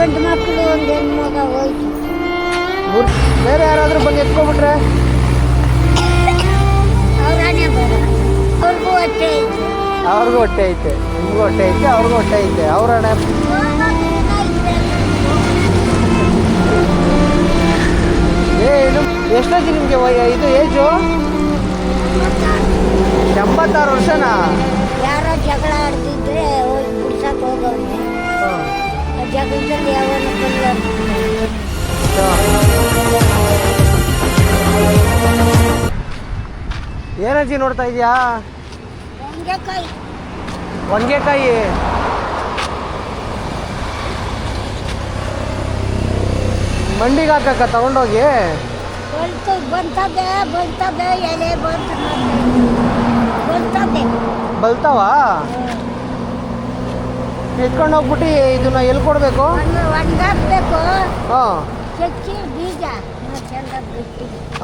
ಗಂಡು ಮಕ್ಕಳು ಒಂದು ಹೆಣ್ಮಗ ಹೋಯ್ತು. ಬೇರೆ ಯಾರಾದರೂ ಬಂದು ಎತ್ಕೊಂಡ್ಬಿಟ್ರೆ? ಅವ್ರನೇ ಬರ ಅವ್ರಿಗೂ ಹೊಟ್ಟೆ ಐತೆ. ಅವ್ರಿಗೂ ಹೊಟ್ಟೆ ಐತೆ. ನಿಮಗೂ ಹೊಟ್ಟೆ ಐತೆ ಅವ್ರಿಗೂ ಹೊಟ್ಟೆ ಐತೆ. ಅವ್ರ ಹಣೆ ಏನು ಎಷ್ಟೈತಿ ನಿಮಗೆ ಇದು ಏಜು ಎಂಬತ್ತಾರು ವರ್ಷನಾ? ಏನಜ್ಜಿ ನೋಡ್ತಾ ಇದೆಯಾ? ಹೊಂಗೆಕಾಯಿ ಹೊಂಗೆಕಾಯಿ ಮಂಡಿಗೆ ಹಾಕಕ್ಕ ತಗೊಂಡೋಗಿ? ಬಂತು ಬಂತದೆ ಬಂತದೆ ಎಲೆ ಬಂತು ಬಂತದೆ. ಬಲ್ತಾವ? ಎತ್ಕೊಂಡು ಹೋಗ್ಬಿಟ್ಟು ಇದನ್ನ ಎಲ್ಲಿ ಕೊಡಬೇಕು? ಒಣಗಾಕ್ಬೇಕು. ಹಾಂ. ಚಚ್ಚಿ ಬೀಜ.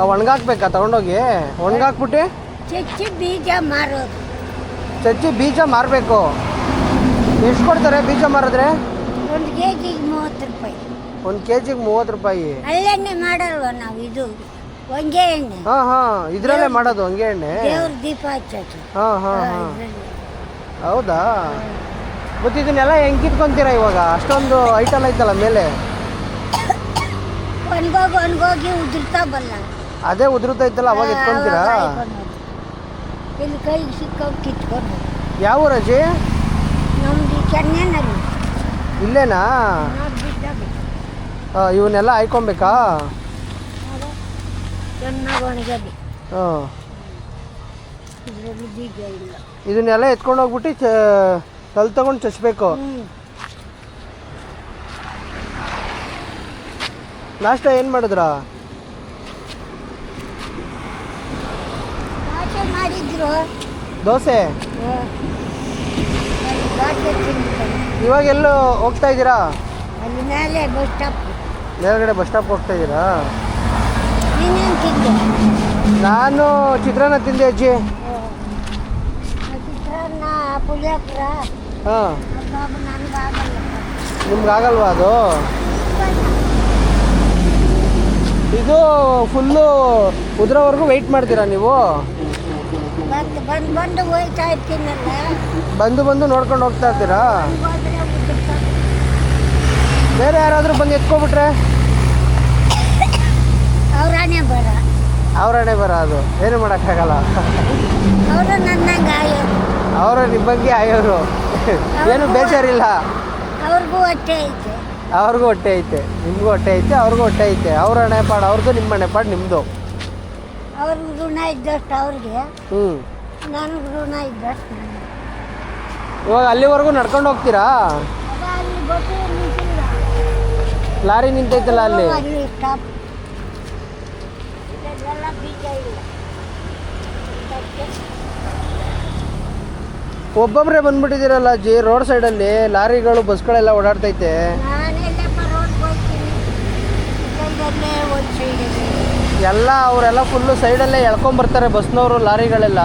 ಒಣಗಾಕ್ಬೇಕಾ ತಗೊಂಡೋಗಿ? ಒಣಗಾಕ್ಬಿಟ್ಟು? ಚಚ್ಚಿ ಬೀಜ ಮಾರೋದು. ಚಚ್ಚಿ ಬೀಜ ಮಾರಬೇಕು. ಎಷ್ಟು ಕೊಡ್ತಾರೆ ಬೀಜ ಮಾರಿದ್ರೆ? ಒಂದು ಕೆ ಜಿಗೆ ಮೂವತ್ತು ರೂಪಾಯಿ. ಒಂದು ಕೆ ಜಿಗೆ ಮೂವತ್ತು ರೂಪಾಯಿ. ಹಳ್ಳೆಣ್ಣೆ ಮಾಡಲ್ವ ನಾವು ಇದು? ಹೊಂಗೆ ಎಣ್ಣೆ. ಹಾಂ ಹಾಂ. ಇದರಲ್ಲೇ ಮಾಡೋದು ಹೊಂಗೆ ಎಣ್ಣೆ. ದೇವ್ರ ದೀಪ ಹಚ್ಚೋದು. ಹಾಂ ಹಾಂ ಹಾ. ಹೌದಾ? ಮತ್ತು ಇದನ್ನೆಲ್ಲ ಹೆಂಗೆ ಕಿತ್ಕೊಂತೀರಾ ಇವಾಗ? ಅಷ್ಟೊಂದು ಐಟಮ್ ಐತಲ್ಲ ಮೇಲೆ? ಒಣಗೋಗಿ ಒಣಗೋಗಿ ಉದುರ್ತಾ ಬಲ್ಲ. ಅದೇ ಉದುರುತ್ತೈತಲ್ಲ ಅವಾಗ ಇಟ್ಕೊಂತೀರಾ ಇಲ್ಲಿ ಕೈಗೆ ಸಿಕ್ಕವ್ ಕಿತ್ಕೊಂಡು ಯಾವ ರಜೆ ನಮ್ದು ಚೆನ್ನೈನಲ್ಲಿ. ಇಲ್ಲೇನಾ? ಇವನ್ನೆಲ್ಲ ಆಯ್ಕೊಬೇಕಾ ಚೆನ್ನಾಗಿ ಒಣಗದೆ ಹಾಂ ಇದರಲ್ಲಿ ಬೀಜ ಇಲ್ಲ. ಇದನ್ನೆಲ್ಲ ಎತ್ಕೊಂಡು ಹೋಗ್ಬಿಟ್ಟು ಕಲ್ ತಗೊಂಡು ಚಚ್ಬೇಕು. ನಾಷ್ಟ ಏನು ಮಾಡಿದ್ರಾ? ದೋಸೆ? ಇವಾಗ ಎಲ್ಲೋ ಹೋಗ್ತಾ ಇದ್ದೀರಾ? ಮೇಲ್ಗಡೆ ಬಸ್ ಸ್ಟಾಪ್ ಹೋಗ್ತಾ ಇದ್ದೀರಾ? ನಾನು ಚಿತ್ರಾನ್ನ ತಿಂದೆ ಅಜ್ಜಿ. ಹಾಂ. ಬಾಬು ನನಗಾಗಲ್ಲ ನಿಮ್ಗೆ ಆಗಲ್ವಾ ಅದು? ಇದು ಫುಲ್ಲು ಉದ್ರವರೆಗೂ ವೆಯ್ಟ್ ಮಾಡ್ತೀರಾ ನೀವು? ಬಂದು ಬಂದು ನೋಡ್ಕೊಂಡು ಹೋಗ್ತಾ ಇರ್ತೀರಾ? ಬೇರೆ ಯಾರಾದರೂ ಬಂದು ಎತ್ಕೊಬಿಟ್ರೆ ಅವ್ರಾನೇ ಬರ. ಅವರೇ ಬರ ಅದು. ಏನು ಮಾಡೋಕ್ಕಾಗಲ್ಲ? ಅವರು ನನ್ನಂಗೆ ಆಯೋರು ಏನು ಬೇಜಾರಿಲ್ಲ. ಅವ್ರಿಗೂ ಹೊಟ್ಟೆ ಐತೆ. ಅವ್ರಿಗೂ ಹೊಟ್ಟೆ ಐತೆ. ನಿಮಗೂ ಹೊಟ್ಟೆ ಐತೆ ಅವ್ರಿಗೂ ಹೊಟ್ಟೆ ಐತೆ. ಅವ್ರ ಹಣೆ ಪಾಡು ಅವ್ರದ್ದು ನಿಮ್ಮ ಹಣೆ ಪಾಡು ನಿಮ್ಮದು ಅವ್ರಿಗೆ ಋಣ ಇದ್ದಷ್ಟು ಅವ್ರಿಗೆ. ಹ್ಞೂ ನನಗೆ ಋಣ ಇದ್ದಷ್ಟು ನನಗೆ. ಇವಾಗ ಅಲ್ಲಿವರೆಗೂ ನಡ್ಕೊಂಡು ಹೋಗ್ತೀರಾ? ಅದ ಅಲ್ಲಿ ಬಸ್ ನಿಂತಿಲ್ಲ. ಲಾರಿ ನಿಂತೈತಲ್ಲ ಅಲ್ಲಿ? ಅಲ್ಲಿ ಸ್ಟಾಪ್ ಬೀಜ ಇಲ್ಲ. ಒಬ್ಬೊಬ್ಬರೇ ಬಂದ್ಬಿಟ್ಟಿದ್ದೀರಲ್ಲ ಜಿ ರೋಡ್ ಸೈಡಲ್ಲಿ ಲಾರಿಗಳು ಬಸ್ಗಳೆಲ್ಲ ಓಡಾಡ್ತೈತೆ. ಎಲ್ಲ ಅವರೆಲ್ಲ ಫುಲ್ಲು ಸೈಡಲ್ಲೇ ಎಳ್ಕೊಂಬರ್ತಾರೆ ಬಸ್ನವರು ಲಾರಿಗಳೆಲ್ಲ.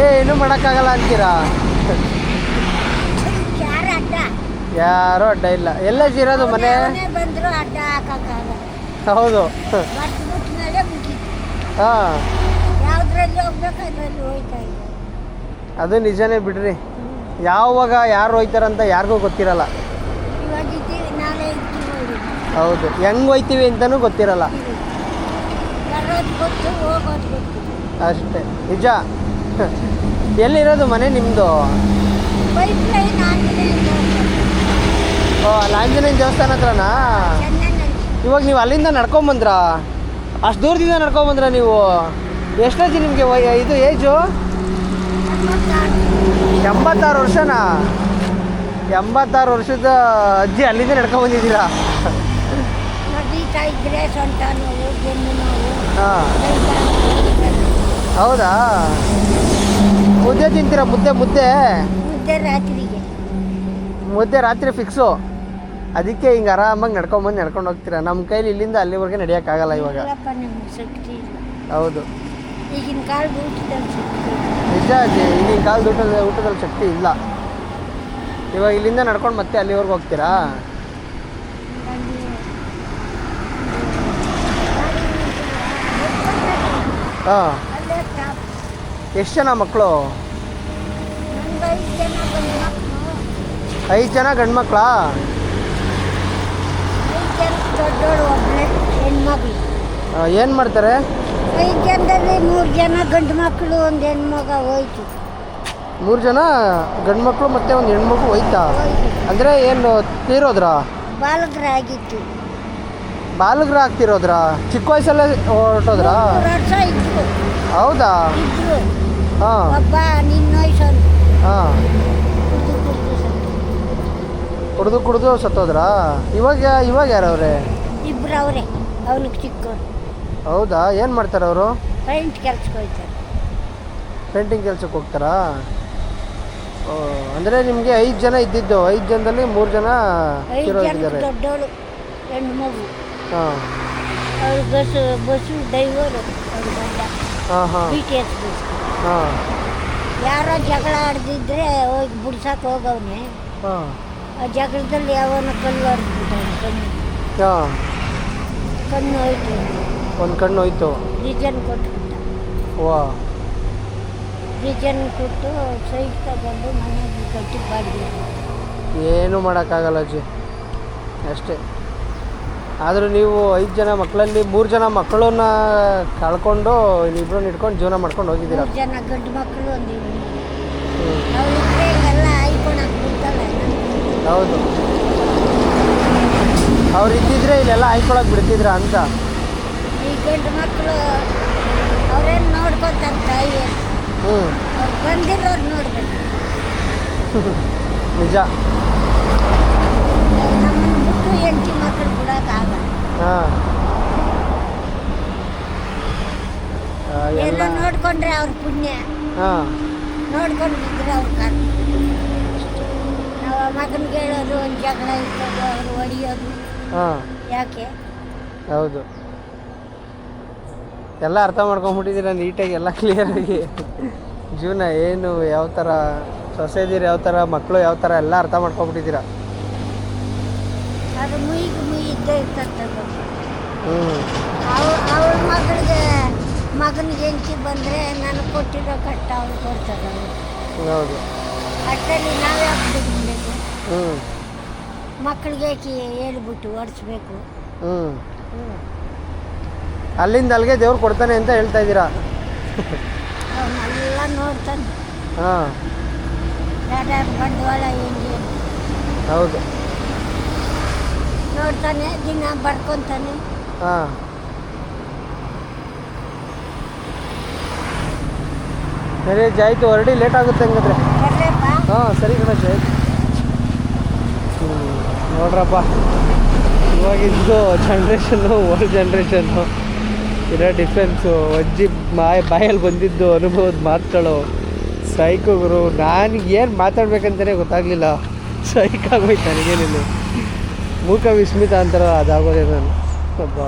ಏ ಏನು ಮಾಡೋಕ್ಕಾಗಲ್ಲ ಅಂತೀರಾ? ಯಾರು ಅಡ್ಡ? ಇಲ್ಲ. ಎಲ್ಲ ಜೀರೋದು ಮನೆ? ಬಂದ್ರು ಅಡ್ಡ ಹಾಕಕ್ಕಾಗಲ್ಲ. ಹೌದು. ಹಾಂ. ಅದು ನಿಜನೇ ಬಿಡ್ರಿ. ಯಾವಾಗ ಯಾರು ಹೋಯ್ತಾರಂತ ಯಾರಿಗೂ ಗೊತ್ತಿರಲ್ಲ. ಹೌದು. ಹೆಂಗ್ ಹೋಯ್ತೀವಿ ಅಂತಲೂ ಗೊತ್ತಿರಲ್ಲ. ಅಷ್ಟೇ. ನಿಜ. ಎಲ್ಲಿರೋದು ಮನೆ ನಿಮ್ಮದು ಓ ಆಂಜನೇಯ ದೇವಸ್ಥಾನ ಹತ್ರನಾ? ಇವಾಗ ನೀವು ಅಲ್ಲಿಂದ ನಡ್ಕೊಂಬಂದ್ರಾ ಅಷ್ಟು ದೂರದಿಂದ ನಡ್ಕೊಂಬಂದ್ರ ನೀವು? ಎಷ್ಟಾಯ್ತು ನಿಮಗೆ ಇದು ಏಜು ಎಂಬತ್ತಾರು ವರ್ಷನಾ? ಎಂಬತ್ತಾರು ವರ್ಷದ ಅಜ್ಜಿ ಅಲ್ಲಿಂದ ನೋವು ಹಾಂ. ಹೌದಾ? ಮುದ್ದೆ ತಿಂತೀರಾ ಮುದ್ದೆ ಮುದ್ದೆ? ಮುದ್ದೆ ರಾತ್ರಿ ಫಿಕ್ಸು ಅದಕ್ಕೆ ಹಿಂಗೆ ಆರಾಮಾಗಿ ನಡ್ಕೊಂಬಂದು ನಡ್ಕೊಂಡು ಹೋಗ್ತೀರಾ? ನಮ್ಮ ಕೈಲಿ ಇಲ್ಲಿಂದ ಅಲ್ಲಿವರೆಗೆ ನಡೆಯೋಕ್ಕಾಗಲ್ಲ ಇವಾಗ. ಹೌದು. ಈಗಿನ ಕಾಲದ ನಿಜ ಅಜ್ಜಿ ಈಗಿನ ಕಾಲದ ಊಟದ ಊಟದಲ್ಲಿ ಶಕ್ತಿ ಇಲ್ಲ. ಇವಾಗ ಇಲ್ಲಿಂದ ನಡ್ಕೊಂಡು ಮತ್ತೆ ಅಲ್ಲಿವರೆಗೆ ಹೋಗ್ತೀರಾ? ಹಾಂ. ಎಷ್ಟು ಜನ ಮಕ್ಕಳು ಐದು ಜನ ಗಂಡು ಮಕ್ಕಳು ಐದು ಜನ ಗಂಡು ಮಕ್ಕಳಾ ಐದು ಜನ ದೊಡ್ಡೋಳು ಒಬ್ಬಳೆ ಹೆಣ್ಮಗಳು. ಏನು ಮಾಡ್ತಾರೆ? ಐದು ಜನದಲ್ಲಿ ಮೂರು ಜನ ಗಂಡು ಮಕ್ಕಳು ಒಂದು ಹೆಣ್ಮಗ ಹೋಯ್ತು. ಮೂರು ಜನ ಗಂಡು ಮಕ್ಕಳು ಮತ್ತೆ ಒಂದು ಹೆಣ್ಮಗು ಹೋಯ್ತಾ? ಅಂದ್ರೆ ಅಂದರೆ ಏನು ತೀರೋದ್ರಾ? ಬಾಲಕರಾಗಿತ್ತು ಬಾಲಗ್ರ ಆಗ್ತಿರೋದ್ರಾ? ಚಿಕ್ಕ ವಯಸ್ಸಲ್ಲೇ ಹೊರಟೋದ್ರಾ? ಮೂರು ವರ್ಷ ಇದ್ರು. ಹೌದಾ? ಇದ್ರು. ಹಾಂ. ಒಬ್ಬ ನಿನ್ನ ವಯಸ್ಸಲ್ಲಿ. ಹಾಂ. ಕುಡ್ದು ಕುಡಿದು ಸತ್ತೋದ್ರಾ? ಇವಾಗ ಇವಾಗ ಯಾರವ್ರೆ? ಇಬ್ರು ಅವರೇ ಅವನಿಗೆ ಚಿಕ್ಕ. ಹೌದಾ? ಏನು ಮಾಡ್ತಾರೆ ಅವರು? ಪೈಂಟ್ ಕೆಲ್ಸಕ್ಕೆ ಹೋಗ್ತಾರೆ. ಪೇಂಟಿಂಗ್ ಕೆಲ್ಸಕ್ಕೆ ಹೋಗ್ತಾರಾ? ಓ ಅಂದರೆ ನಿಮಗೆ ಐದು ಜನ ಇದ್ದಿದ್ದು ಐದು ಜನದಲ್ಲಿ ಮೂರು ಜನ ಐದು ಜನ ದೊಡ್ಡವಳು ಹೆಣ್ಣು ಮಗು. ಹಾಂ. ಅವ್ರು ಬಸ್ ಬಸ್ಸು ಡ್ರೈವರು ಅವ್ರ ಗಂಡ ಹಾಂ ಹಾಂ. B T S bus. ಹಾಂ. ಯಾರೋ ಜಗಳ ಆಡ್ದಿದ್ರೆ ಹೋಗಿ ಬಿಡ್ಸಕ್ಕೆ ಹೋಗವ್ನೆ. ಹಾಂ. ಆ ಜಗಳದಲ್ಲಿ ಯಾವನ ಕಲ್ಲು ಹೊಡೆದ್ಬಿಟ್ಟವ್ನು ಕಣ್ಣು. ಕಣ್ಣು ಹೋಯ್ತು. ಒಂದು ಕಣ್ಣು ಹೋಯ್ತು. ರೀಜನ್ ಕೊಟ್ಬಿಟ್ಟ. ವಾ. ರೀಜನ್ ಕೊಟ್ಟು ಸೈಟ್ ತಗೊಂಡು ಮನೆಗೆ ಕಟ್ಟಿ ಬಾಡಿಗೆ ಏನು ಮಾಡೋಕ್ಕಾಗಲ್ಲ ಅಜ್ಜಿ. ಅಷ್ಟೇ. ಆದರೂ ನೀವು ಐದು ಜನ ಮಕ್ಕಳಲ್ಲಿ ಮೂರು ಜನ ಮಕ್ಕಳನ್ನ ಕಳ್ಕೊಂಡು ಇಬ್ಬರನ್ನ ಇಟ್ಕೊಂಡು ಜೀವನ ಮಾಡ್ಕೊಂಡು ಹೋಗಿದ್ದೀರ? ಮೂರು ಜನ ಗಂಡು ಮಕ್ಕಳು ಒಂದು ಹೆಣ್ಣು ಮಗು. ಹ್ಞೂ ಅವಳಿದ್ರೆ ಹಿಂಗೆಲ್ಲ ಆಯ್ಕೊಳಕ್ಕೆ ಬಿಡ್ತಾಳೆ ಹೌದು. ಅವ್ರು ಇದ್ದಿದ್ರೆ ಇಲ್ಲೆಲ್ಲ ಹಾಯ್ಕೊಳಕ್ ಬಿಡ್ತಿದ್ರ ಅಂತ. ಈ ಗಂಡು ಮಕ್ಕಳು ಅವ್ರೇನು ನೋಡ್ಕೊತಾರೆ ತಾಯಿ? ಹ್ಞೂ ಬಂದಿರೋರು ನೋಡ್ಬೇಕು. ನಿಜ. ನಮ್ಮನ್ನು ಬಿಟ್ಟು ಹೆಂಡತಿ ಮಕ್ಕಳು ಬಿಡೋಕ್ಕಾಗಲ್ಲ ಹಾಂ. ಎಲ್ಲ ನೋಡ್ಕೊಂಡ್ರೆ ಅವ್ರ ಪುಣ್ಯ. ಹಾಂ. ಅವ್ರು ಹಾಂ. ಯಾಕೆ? ಹೌದು. ಎಲ್ಲ ಅರ್ಥ ಮಾಡ್ಕೊಂಬಿಟ್ಟಿದ್ದೀರ ನೀಟಾಗಿ ಎಲ್ಲ ಕ್ಲಿಯರಾಗಿ ಜೀವನ ಏನು ಯಾವ ಥರ ಸೊಸೈದಿರು ಯಾವ ಥರ ಮಕ್ಕಳು ಯಾವ ಥರ ಎಲ್ಲ ಅರ್ಥ ಮಾಡ್ಕೊಂಬಿಟ್ಟಿದ್ದೀರ? ಅದು ಮುಯಿಗೆ ಮುಯಿ ಇದ್ದೇ ಇರ್ತದೆ ಹ್ಞೂ ಅವಳ ಮಗಳಿಗೆ ಮಗನಿಗೆ ಹೆಂಡತಿ ಬಂದರೆ ನನಗೆ ಕೊಟ್ಟಿರೋ ಕಷ್ಟ ಅವ್ರು ಕೊಡ್ತಾರೆ ಹೌದು. ಅಷ್ಟರಲ್ಲಿ ನಾವು ಬಿಡಬೇಕು ಹ್ಞೂ ಮಕ್ಕಳಿಗೆ ಹೇಳ್ಬಿಟ್ಟು ಓಡಿಸ್ಬೇಕು ಹ್ಞೂ ಅಲ್ಲಿಂದ ಅಲ್ಲಿಗೆ ದೇವ್ರು ಕೊಡ್ತಾನೆ ಅಂತ ಹೇಳ್ತಾ ಇದ್ದೀರಾ? ಅವನ್ನೆಲ್ಲ ನೋಡ್ತಾನೆ. ಹಾಂ. ಬಂಡವಾಳ ಹೆಂಗೆ ಹೌದು. ನೋಡ್ತಾನೆ ದಿನ ಬಡ್ಕೊತಾನೆ ಹಾಂ. ಸರಿ ಆಯಿತು ಹೊರಡಿ ಲೇಟ್ ಆಗುತ್ತೆ ಹಂಗಾದ್ರೆ. ಹಾಂ ಸರಿ ಗಣೇಶ್ ಆಯ್ತು. ನೋಡ್ರಪ್ಪ. ಇವಾಗಿದ್ದು ಜನ್ರೇಷನ್ನು ಓಲ್ಡ್ ಜನ್ರೇಷನ್ನು ಇರೋ ಡಿಫ್ರೆನ್ಸು ಅಜ್ಜಿ ಬಾಯ್, ಬಾಯಲ್ಲಿ ಬಂದಿದ್ದು ಅನುಭವದ ಮಾತುಗಳು. ಗುರು, ನನಗೆ ಏನು ಮಾತಾಡ್ಬೇಕಂತಲೇ ಗೊತ್ತಾಗಲಿಲ್ಲ. ಸೈಕ್ ಆಗೋಯ್ತು ನನಗೇನಿಲ್ಲ. ಮೂಕ ವಿಸ್ಮಿತ ಅಂತಾರೋ ಅದಾಗೋದೇ ನಾನು. ಒಬ್ಬ